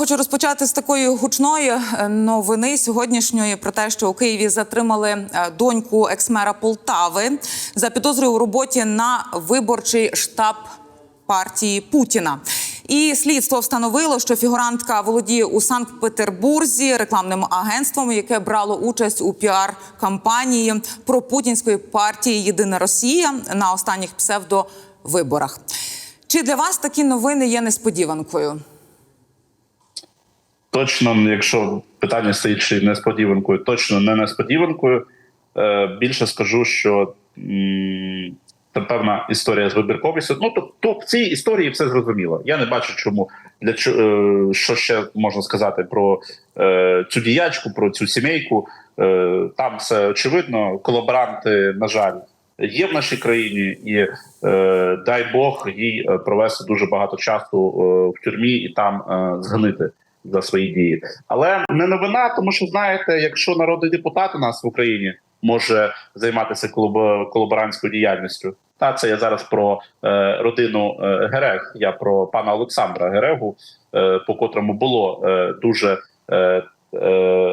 Хочу розпочати з такої гучної е, новини сьогоднішньої про те, що у Києві затримали е, доньку екс-мера Полтави за підозрою у роботі на виборчий штаб партії Путіна. І слідство встановило, що фігурантка володіє у Санкт-Петербурзі рекламним агентством, яке брало участь у піар-кампанії пропутінської партії Єдина Росія на останніх псевдовиборах. Чи для вас такі новини є несподіванкою? Точно, якщо питання стоїть чи несподіванкою, точно не несподіванкою. Е, більше скажу, що м, це певна історія з вибірковістю. Ну то, в цій історії все зрозуміло. Я не бачу, чому для е, що ще можна сказати про е, цю діячку, про цю сімейку. Там все очевидно. Колаборанти, на жаль, є в нашій країні, і дай Бог їй провести дуже багато часу в тюрмі і там згнити за свої дії. Але не новина, тому що знаєте, якщо народний депутат у нас в Україні може займатися колабо- колаборантською діяльністю, та це я зараз про е, родину е, Герег. Я про пана Олександра Герегу, е, по котрому було е, дуже е, е,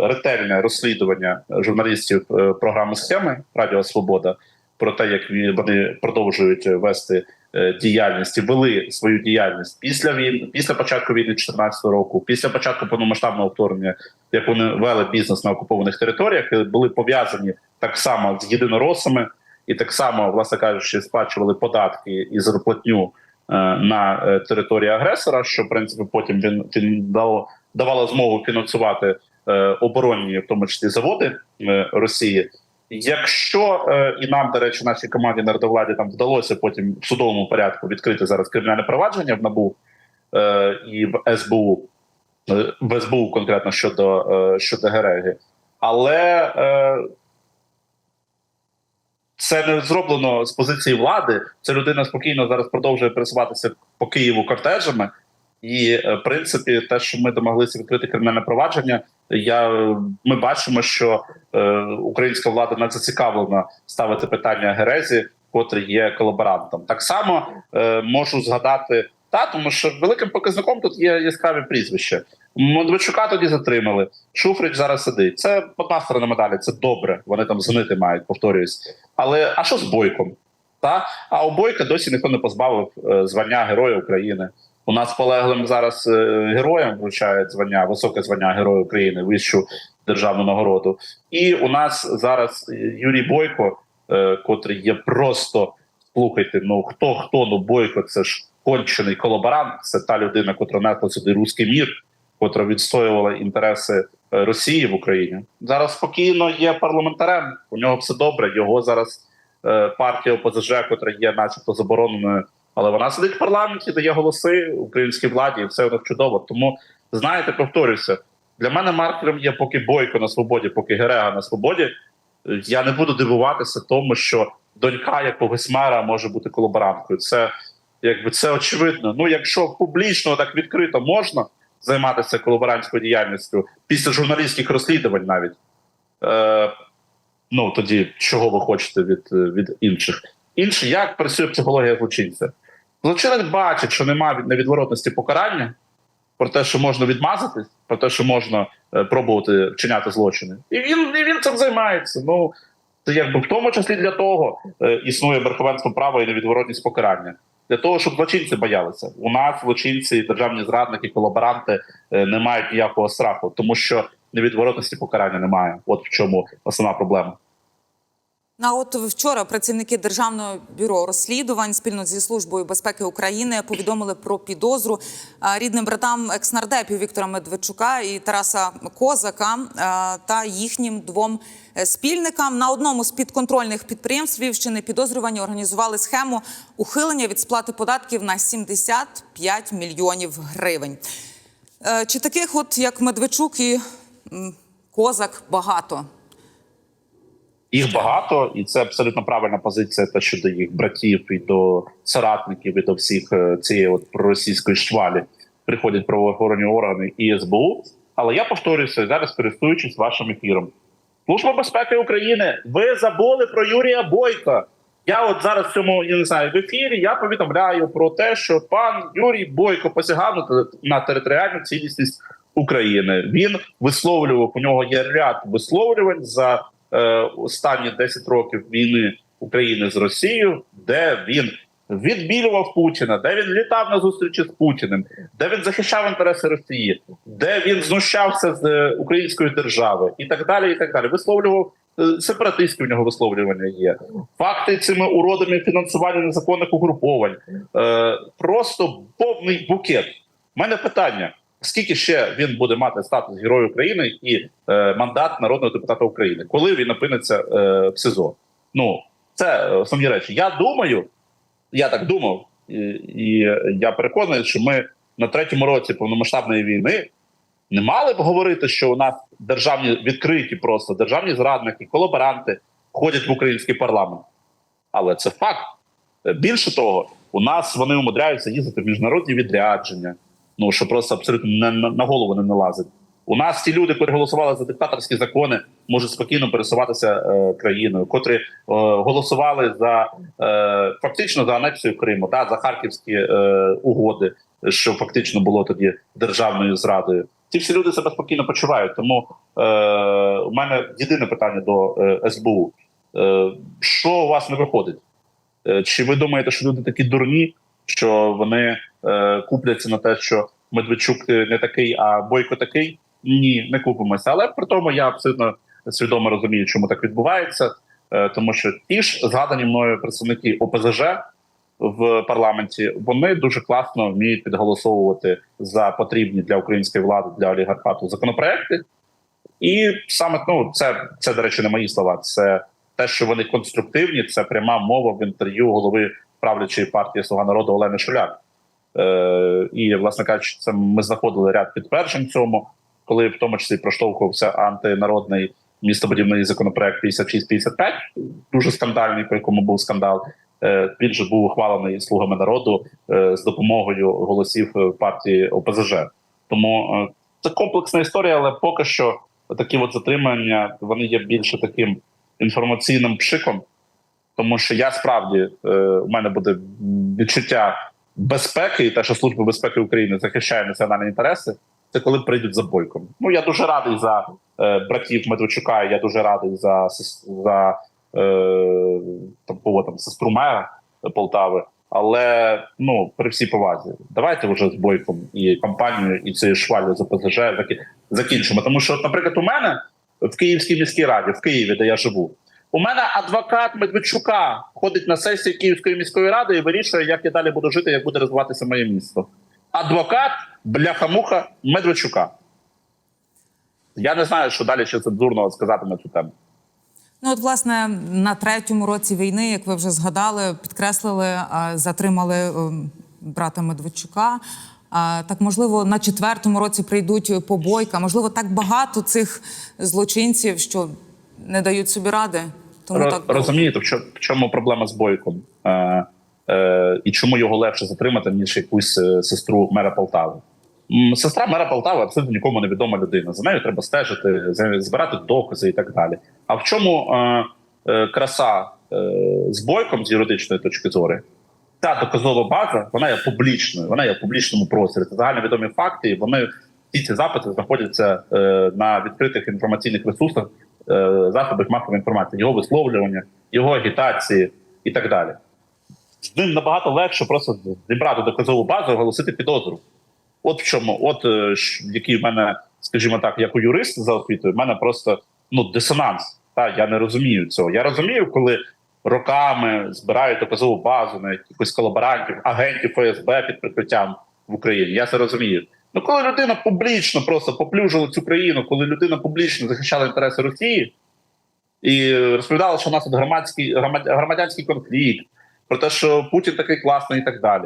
ретельне розслідування журналістів е, програми схеми Радіо Свобода про те, як вони продовжують вести е, діяльність і вели свою діяльність після війни, після початку війни 2014 року, після початку повномасштабного вторгнення, як вони вели бізнес на окупованих територіях, були пов'язані так само з єдиноросами, і так само, власне кажучи, сплачували податки і зарплатню е, на е, території агресора, що в принципі потім він, він дав, давало змогу фінансувати е, оборонні, в тому числі заводи е, Росії. Якщо е, і нам, до речі, нашій команді народовладі там вдалося потім в судовому порядку відкрити зараз кримінальне провадження в НАБУ е, і в СБУ, е, в СБУ конкретно щодо, е, щодо Гереги, але це не зроблено з позиції влади. Ця людина спокійно зараз продовжує пересуватися по Києву кортежами. І е, в принципі, те, що ми домоглися відкрити кримінальне провадження, я ми бачимо, що е, українська влада не зацікавлена ставити питання Герезі, котрий є колаборантом. Так само е, можу згадати та тому, що великим показником тут є яскраві прізвища. Медведчука тоді затримали. Шуфрич зараз сидить. Це одна сторона медалі. Це добре. Вони там згнити мають, повторююсь. Але а що з бойком? Та а у бойка досі ніхто не позбавив е, звання Героя України. У нас полеглим зараз е, героям вручають звання, високе звання Героя України, вищу державну нагороду. І у нас зараз е, Юрій Бойко, е, котрий є просто слухайте. Ну хто хто ну Бойко, це ж кончений колаборант. Це та людина, котра несла сюди руський мір, котра відстоювала інтереси Росії в Україні. Зараз спокійно є парламентарем. У нього все добре. Його зараз партія ОПЗЖ, котра є, начебто, забороненою. Але вона сидить в парламенті, дає голоси українській владі, і все них чудово. Тому знаєте, повторюся, для мене маркером є поки бойко на свободі, поки Герега на свободі. Я не буду дивуватися тому, що донька якогось мера може бути колаборанткою. Це якби це очевидно. Ну, якщо публічно так відкрито можна займатися колаборантською діяльністю після журналістських розслідувань, навіть е, ну тоді чого ви хочете від, від інших? Інше, як працює психологія злочинця? Злочинець бачить, що немає невідворотності покарання, про те, що можна відмазатись, про те, що можна е, пробувати вчиняти злочини. І він і він цим займається. Ну це якби в тому числі для того е, існує верховенство права і невідворотність покарання. Для того, щоб злочинці боялися. У нас злочинці, державні зрадники, колаборанти е, не мають ніякого страху, тому що невідворотності покарання немає. От в чому основна проблема. А от вчора працівники державного бюро розслідувань спільно зі службою безпеки України повідомили про підозру рідним братам екснардепів Віктора Медведчука і Тараса Козака та їхнім двом е, спільникам на одному з підконтрольних підприємств Львівщини підозрювані організували схему ухилення від сплати податків на 75 мільйонів гривень. Е, Чи таких, от як Медведчук і Козак, багато? Їх багато, і це абсолютно правильна позиція. Та щодо їх братів і до соратників, і до всіх е, цієї от проросійської швалі приходять правоохоронні органи і СБУ. Але я повторюся зараз, користуючись вашим ефіром. Служба безпеки України, ви забули про Юрія Бойка. Я от зараз в цьому я не знаю в ефірі я повідомляю про те, що пан Юрій Бойко посягав на, територіальну цілісність України. Він висловлював у нього є ряд висловлювань за останні 10 років війни України з Росією, де він відбілював Путіна, де він літав на зустрічі з Путіним, де він захищав інтереси Росії, де він знущався з е, української держави, і так далі. І так далі. Висловлював е, сепаратистські в нього висловлювання є. Факти цими уродами фінансування незаконних угруповань. Е, просто повний букет. У мене питання: скільки ще він буде мати статус Героя України і е, мандат народного депутата України, коли він опиниться е, в СИЗО? Ну це основні речі. Я думаю, я так думав, і, і я переконаний, що ми на третьому році повномасштабної війни не мали б говорити, що у нас державні відкриті просто державні зрадники, колаборанти ходять в український парламент. Але це факт. Більше того, у нас вони умудряються їздити в міжнародні відрядження, ну що просто абсолютно не, на, голову не налазить. У нас ті люди, які голосували за диктаторські закони, можуть спокійно пересуватися е, країною, котрі е, голосували за е, фактично за анексію Криму, та за харківські е, угоди, що фактично було тоді державною зрадою. Ці всі люди себе спокійно почувають. Тому е, у мене єдине питання до е, СБУ: е, що у вас не виходить? Е, Чи ви думаєте, що люди такі дурні, що вони купляться на те, що Медведчук не такий, а Бойко такий? Ні, не купимося. Але при тому я абсолютно свідомо розумію, чому так відбувається, е, тому що ті ж згадані мною представники ОПЗЖ в парламенті вони дуже класно вміють підголосовувати за потрібні для української влади для олігархату законопроекти. І саме ну це, це до речі, не мої слова. Це те, що вони конструктивні, це пряма мова в інтерв'ю голови правлячої партії Слуга народу Олени Шуляк. Е, і, власне кажучи, це ми знаходили ряд підтверджень цьому, коли в тому числі проштовхувався антинародний містобудівний законопроект 5655, дуже скандальний, по якому був скандал. Е, Він же був ухвалений слугами народу е, з допомогою голосів партії ОПЗЖ. Тому це комплексна історія, але поки що такі от затримання вони є більше таким інформаційним пшиком, тому що я справді у мене буде відчуття безпеки, і те, що служба безпеки України захищає національні інтереси. Це коли прийдуть за бойком. Ну я дуже радий за е, братів Медведчука. Я дуже радий за за е, там, кого там сестру мера Полтави. Але ну при всій повазі, давайте вже з бойком і компанією, і цією швалю за ПЗЖ закінчимо. Тому що, наприклад, у мене в Київській міській раді, в Києві, де я живу, у мене адвокат Медведчука ходить на сесії Київської міської ради і вирішує, як я далі буду жити, як буде розвиватися моє місто. Адвокат бляхамуха Медведчука. Я не знаю, що далі ще цензурного сказати на цю тему. Ну, от, власне, на третьому році війни, як ви вже згадали, підкреслили, затримали ем, брата Медведчука. Так, можливо, на четвертому році прийдуть побойка. Можливо, так багато цих злочинців, що не дають собі ради. Тому Ро- так Розумієте, в чому проблема з бойком? Е, е, і чому його легше затримати, ніж якусь е, сестру мера Полтави? Сестра мера Полтави абсолютно нікому не відома людина. За нею треба стежити, за- збирати докази і так далі. А в чому е, е, краса е, з бойком з юридичної точки зору? Та доказова база вона є публічною, вона є в публічному просторі. Це загальновідомі факти. І вони всі ці запити знаходяться е, на відкритих інформаційних ресурсах, е, засобах масової інформації, його висловлювання, його агітації і так далі. З ним набагато легше просто зібрати доказову базу оголосити підозру. От в чому, от е, який в мене, скажімо так, як у юриста за освітою, в мене просто ну дисонанс. Та я не розумію цього. Я розумію, коли роками збирають доказову базу на якихось колаборантів, агентів ФСБ під прикриттям в Україні. Я це розумію. Ну коли людина публічно просто поплюжила цю країну, коли людина публічно захищала інтереси Росії і розповідала, що у нас тут громадський громадянський конфлікт, про те, що Путін такий класний і так далі.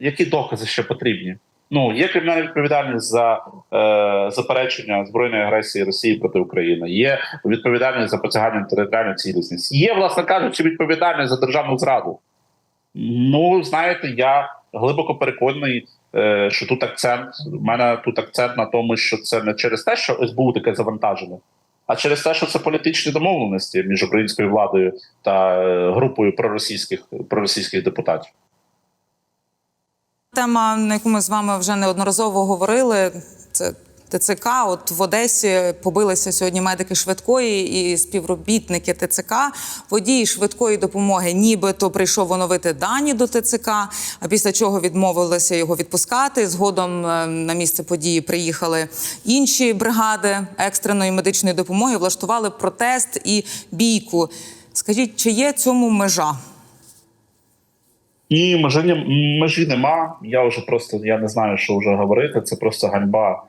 Які докази ще потрібні? Ну є кримінальна відповідальність за е, заперечення збройної агресії Росії проти України. Є відповідальність за посягання на територіальну цілісність. Є, власне кажучи, відповідальність за державну зраду. Ну знаєте, я глибоко переконаний, е, що тут акцент. У мене тут акцент на тому, що це не через те, що СБУ таке завантажене, а через те, що це політичні домовленості між українською владою та е, групою проросійських проросійських депутатів. Тема, на яку ми з вами вже неодноразово говорили, це ТЦК. От в Одесі побилися сьогодні медики швидкої і співробітники ТЦК. Водій швидкої допомоги, нібито прийшов оновити дані до ТЦК, а після чого відмовилися його відпускати. Згодом е, на місце події приїхали інші бригади екстреної медичної допомоги, влаштували протест і бійку. Скажіть, чи є цьому межа? Ні, межі, межі нема. Я вже просто я не знаю, що вже говорити. Це просто ганьба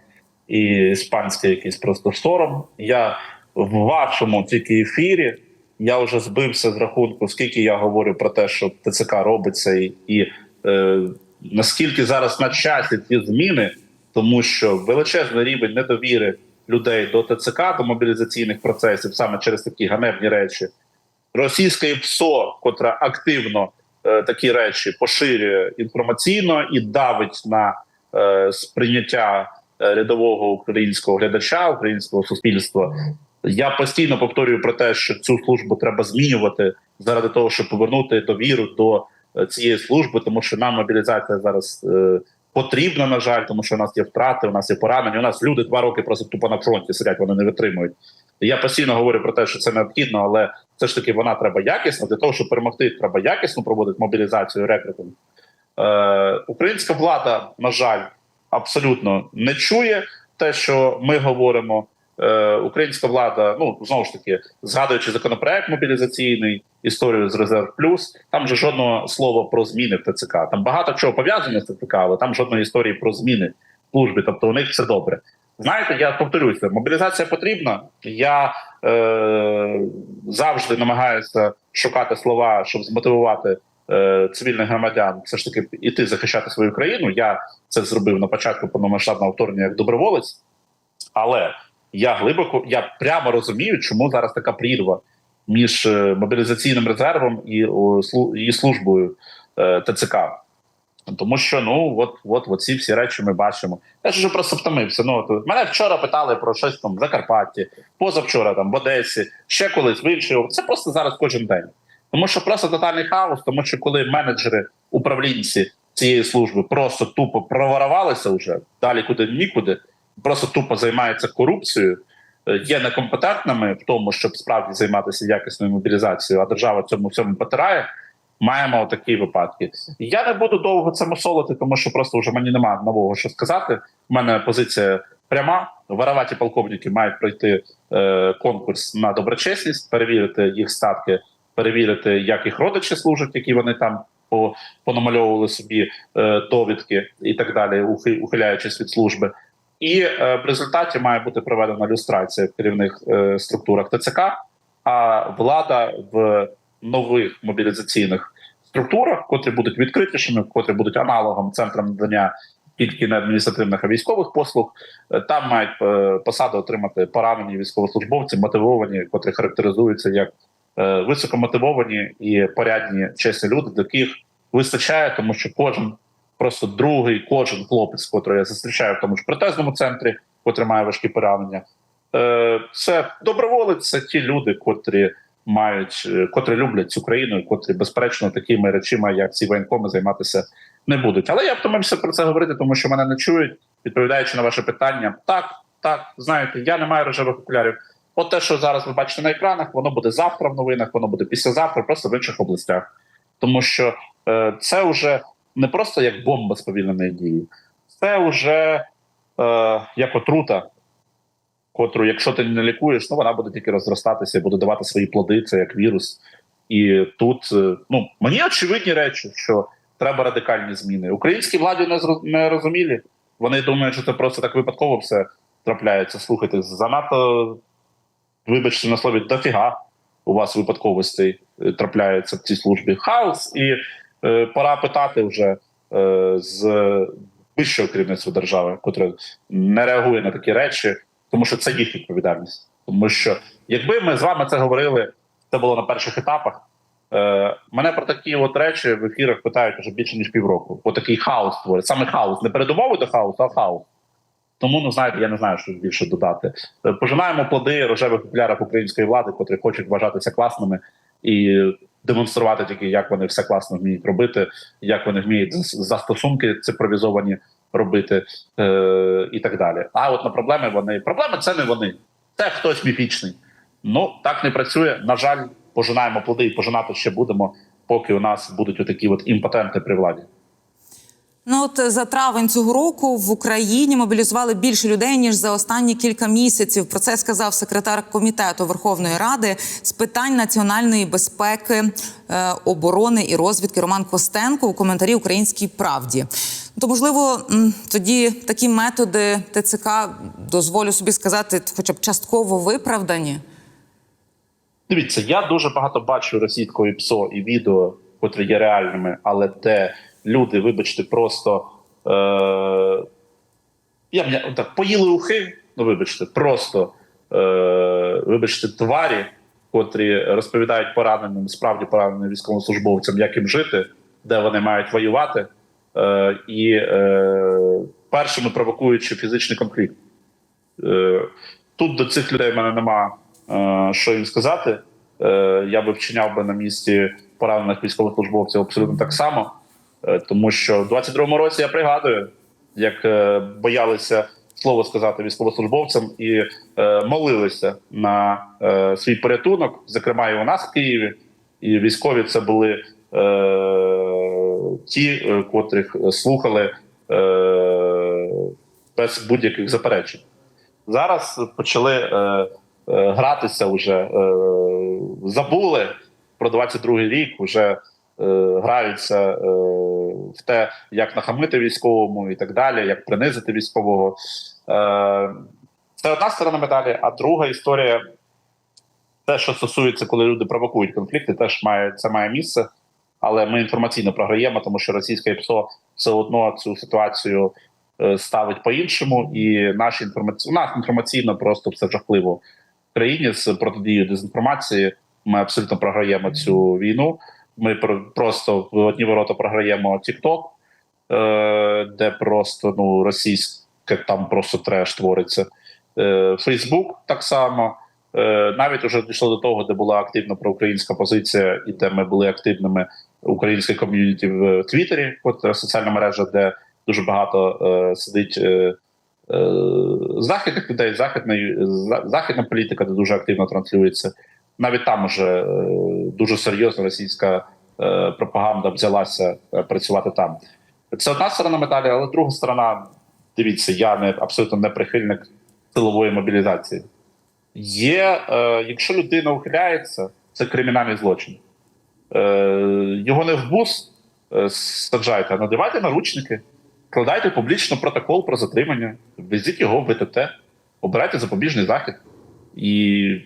і іспанський якийсь просто сором. Я в вашому тільки ефірі. Я вже збився з рахунку, скільки я говорю про те, що ТЦК робиться, і, і е, наскільки зараз на часі ці зміни, тому що величезний рівень недовіри людей до ТЦК, до мобілізаційних процесів, саме через такі ганебні речі, російське ПСО, котра активно е, такі речі поширює інформаційно і давить на е, сприйняття рядового українського глядача, українського суспільства. Я постійно повторюю про те, що цю службу треба змінювати заради того, щоб повернути довіру до е, цієї служби, тому що нам мобілізація зараз е, потрібна, на жаль, тому що у нас є втрати, у нас є поранення. У нас люди два роки просто тупо на фронті сидять, вони не витримують. Я постійно говорю про те, що це необхідно, але все ж таки вона треба якісно. Для того, щоб перемогти, треба якісно проводити мобілізацію рекрутинг. Е, українська влада, на жаль, абсолютно не чує те, що ми говоримо. Е, українська влада, ну знову ж таки, згадуючи законопроект мобілізаційний, історію з резерв плюс, там же жодного слова про зміни в ТЦК. Там багато чого пов'язане з ТЦК, але там жодної історії про зміни в службі. Тобто у них все добре. Знаєте, я повторюся, мобілізація потрібна. Я е, завжди намагаюся шукати слова, щоб змотивувати цивільних громадян, все ж таки іти захищати свою країну. Я це зробив на початку повномасштабного вторгнення як доброволець, але я глибоко, я прямо розумію, чому зараз така прірва між е, мобілізаційним резервом і, і службою е, ТЦК. Тому що ну от, от, от ці всі речі ми бачимо. Я ж вже просто втомився. Ну от, мене вчора питали про щось там в Закарпатті, позавчора там в Одесі, ще колись в іншій. Це просто зараз кожен день. Тому що просто тотальний хаос, тому що коли менеджери, управлінці цієї служби просто тупо проворувалися вже далі куди нікуди, просто тупо займаються корупцією, е, є некомпетентними в тому, щоб справді займатися якісною мобілізацією, а держава цьому всьому потирає. Маємо такі випадки. Я не буду довго це мусолити, тому що просто вже мені немає нового що сказати. У мене позиція пряма. Вараваті полковники мають пройти е, конкурс на доброчесність, перевірити їх статки, перевірити, як їх родичі служать, які вони там по, понамальовували собі е, довідки і так далі, ухиляючись від служби. І е, в результаті має бути проведена люстрація в керівних е, структурах ТЦК, а влада в нових мобілізаційних структурах, котрі будуть відкритішими, котрі будуть аналогом центрам надання тільки не адміністративних а військових послуг. Там мають посади отримати поранені військовослужбовці, мотивовані, котрі характеризуються як високомотивовані і порядні чесні люди, до яких вистачає, тому що кожен просто другий, кожен хлопець, котрий я зустрічаю в тому ж протезному центрі, котрий має важкі поранення. Е, Це доброволець, це ті люди, котрі мають, е, котрі люблять цю країну, і котрі безперечно такими речима, як ці воєнкоми, займатися не будуть. Але я втомився про це говорити, тому що мене не чують. Відповідаючи на ваше питання, так, так, знаєте, я не маю рожевих окулярів. От те, що зараз ви бачите на екранах, воно буде завтра в новинах, воно буде післязавтра, просто в інших областях. Тому що е, це вже не просто як бомба сповільненої дії, це вже е, як отрута, котру, якщо ти не лікуєш, ну вона буде тільки розростатися і буде давати свої плоди, це як вірус. І тут е, ну мені очевидні речі, що треба радикальні зміни. Українській владі не не розумілі. Вони думають, що це просто так випадково все трапляється. Слухайте, занадто, вибачте на слові, дофіга у вас випадковостей е, трапляється в цій службі. Хаос, і е, пора питати вже е, з вищого керівництва держави, котре не реагує на такі речі, тому що це їх відповідальність. Тому що якби ми з вами це говорили, це було на перших етапах. Е, мене про такі от речі в ефірах питають вже більше ніж півроку. Отакий хаос створить. Саме хаос, не передумови до хаосу, а хаос. Тому ну знаєте, я не знаю, що більше додати. Е, Пожинаємо плоди рожевих популярів української влади, котрі хочуть вважатися класними і демонструвати тільки, як вони все класно вміють робити, як вони вміють застосунки цифровізовані робити е, і так далі. А от на проблеми вони проблеми це не вони, це хтось міфічний. Ну так не працює. На жаль, пожинаємо плоди і пожинати ще будемо, поки у нас будуть отакі от імпотенти при владі. Ну от е, за травень цього року в Україні мобілізували більше людей ніж за останні кілька місяців. Про це сказав секретар комітету Верховної Ради з питань національної безпеки, е, оборони і розвідки Роман Костенко у коментарі Українській правді. То можливо, тоді такі методи ТЦК дозволю собі сказати, хоча б частково виправдані. Дивіться, я дуже багато бачу російської ПСО і відео, котрі є реальними, але де люди, вибачте, просто е, я так поїли ухи, ну вибачте, просто е, вибачте, тварі, котрі розповідають пораненим, справді пораненим військовослужбовцям, як їм жити, де вони мають воювати, е, і е, першими провокуючи фізичний конфлікт. Е, Тут до цих людей в мене нема е, що їм сказати. Е, Я би вчиняв би на місці поранених військовослужбовців абсолютно так само, тому що в 22-му році я пригадую, як е, боялися слово сказати військовослужбовцям і е, молилися на е, свій порятунок, зокрема і у нас в Києві. І військові це були е, ті, е, котрих слухали е, без будь-яких заперечень. Зараз почали е, е, гратися вже, е, забули про 22-й рік, вже е, граються е, в те, як нахамити військовому і так далі, як принизити військового. Е, це одна сторона медалі, а друга історія. Те, що стосується, коли люди провокують конфлікти, теж має це має місце, але ми інформаційно програємо, тому що російське ПСО все одно цю ситуацію е, ставить по-іншому, і наші інформаці... у нас інформаційно просто все жахливо в країні з протидією дезінформації. Ми абсолютно програємо цю війну. Ми просто в одні ворота програємо TikTok, е, де просто ну російське там просто треш твориться. Е, Фейсбук так само. Е, Навіть вже дійшло до того, де була активна проукраїнська позиція, і де ми були активними українське ком'юніті в Твіттері, от е, соціальна мережа, де дуже багато е, сидить е, е, західних людей, західної західна політика, де дуже активно транслюється. Навіть там уже е, дуже серйозно російська е, пропаганда взялася е, працювати там. Це одна сторона медалі, але друга сторона, дивіться, я не абсолютно не прихильник силової мобілізації. Є, е, якщо людина ухиляється, це кримінальний злочин. Е, його не в бус саджайте, а надавайте наручники, складайте публічно протокол про затримання, везіть його в ВТТ, обирайте запобіжний захід. І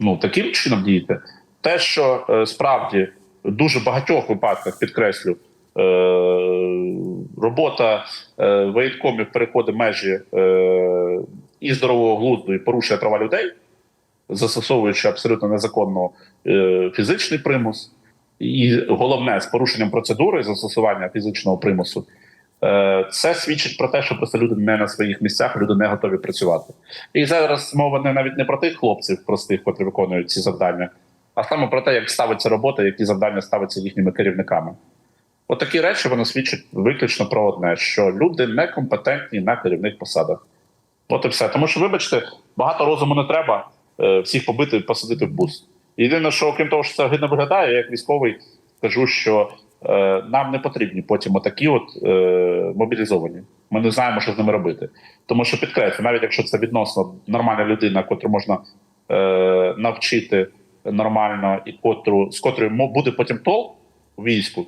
ну, таким чином діяти. Те, що е, справді в дуже багатьох випадках підкреслю, е, робота е, воєнкомів переходить межі і здорового глузду, і порушує права людей, застосовуючи абсолютно незаконно фізичний примус, і головне з порушенням процедури застосування фізичного примусу. Е, Це свідчить про те, що просто люди не на своїх місцях, люди не готові працювати. І зараз мова не навіть не про тих хлопців простих, котрі виконують ці завдання, а саме про те, як ставиться робота, які завдання ставляться їхніми керівниками. От такі речі вони свідчать виключно про одне: що люди некомпетентні на керівних посадах. От і все. Тому що, вибачте, багато розуму не треба е, всіх побити, посадити в бус. Єдине, що окрім того, що це гидно виглядає, я як військовий скажу, що нам не потрібні потім отакі от е, мобілізовані. Ми не знаємо, що з ними робити. Тому що підкреслю, навіть якщо це відносно нормальна людина, котру можна е, навчити нормально і котру з котрою буде потім тол у війську,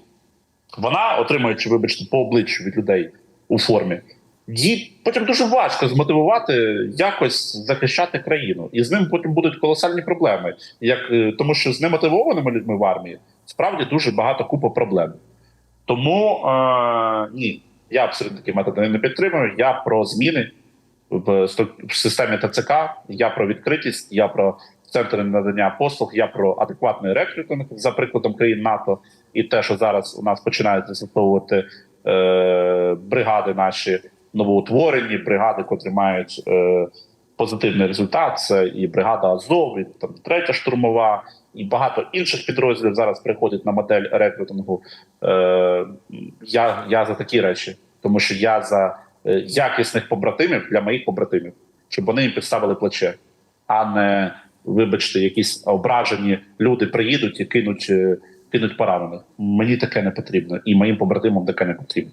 вона, отримуючи, вибачте, по обличчю від людей у формі, їй потім дуже важко змотивувати якось захищати країну, і з ним потім будуть колосальні проблеми. Як е, тому, що з немотивованими людьми в армії справді дуже багато купа проблем. Тому е, ні, я абсолютно такі методи не підтримую. Я про зміни в, в системі ТЦК, я про відкритість, я про центри надання послуг, я про адекватний рекрутинг за прикладом країн НАТО, і те, що зараз у нас починають застосовувати е, бригади наші новоутворені бригади, котрі мають е, позитивний результат. Це і бригада Азов, і там третя штурмова, і багато інших підрозділів зараз приходять на модель рекрутингу. Е, я, я за такі речі, тому що я за е, якісних побратимів для моїх побратимів, щоб вони їм підставили плече, а не вибачте, якісь ображені люди приїдуть і кинуть, е, кинуть поранених. Мені таке не потрібно, і моїм побратимам таке не потрібно.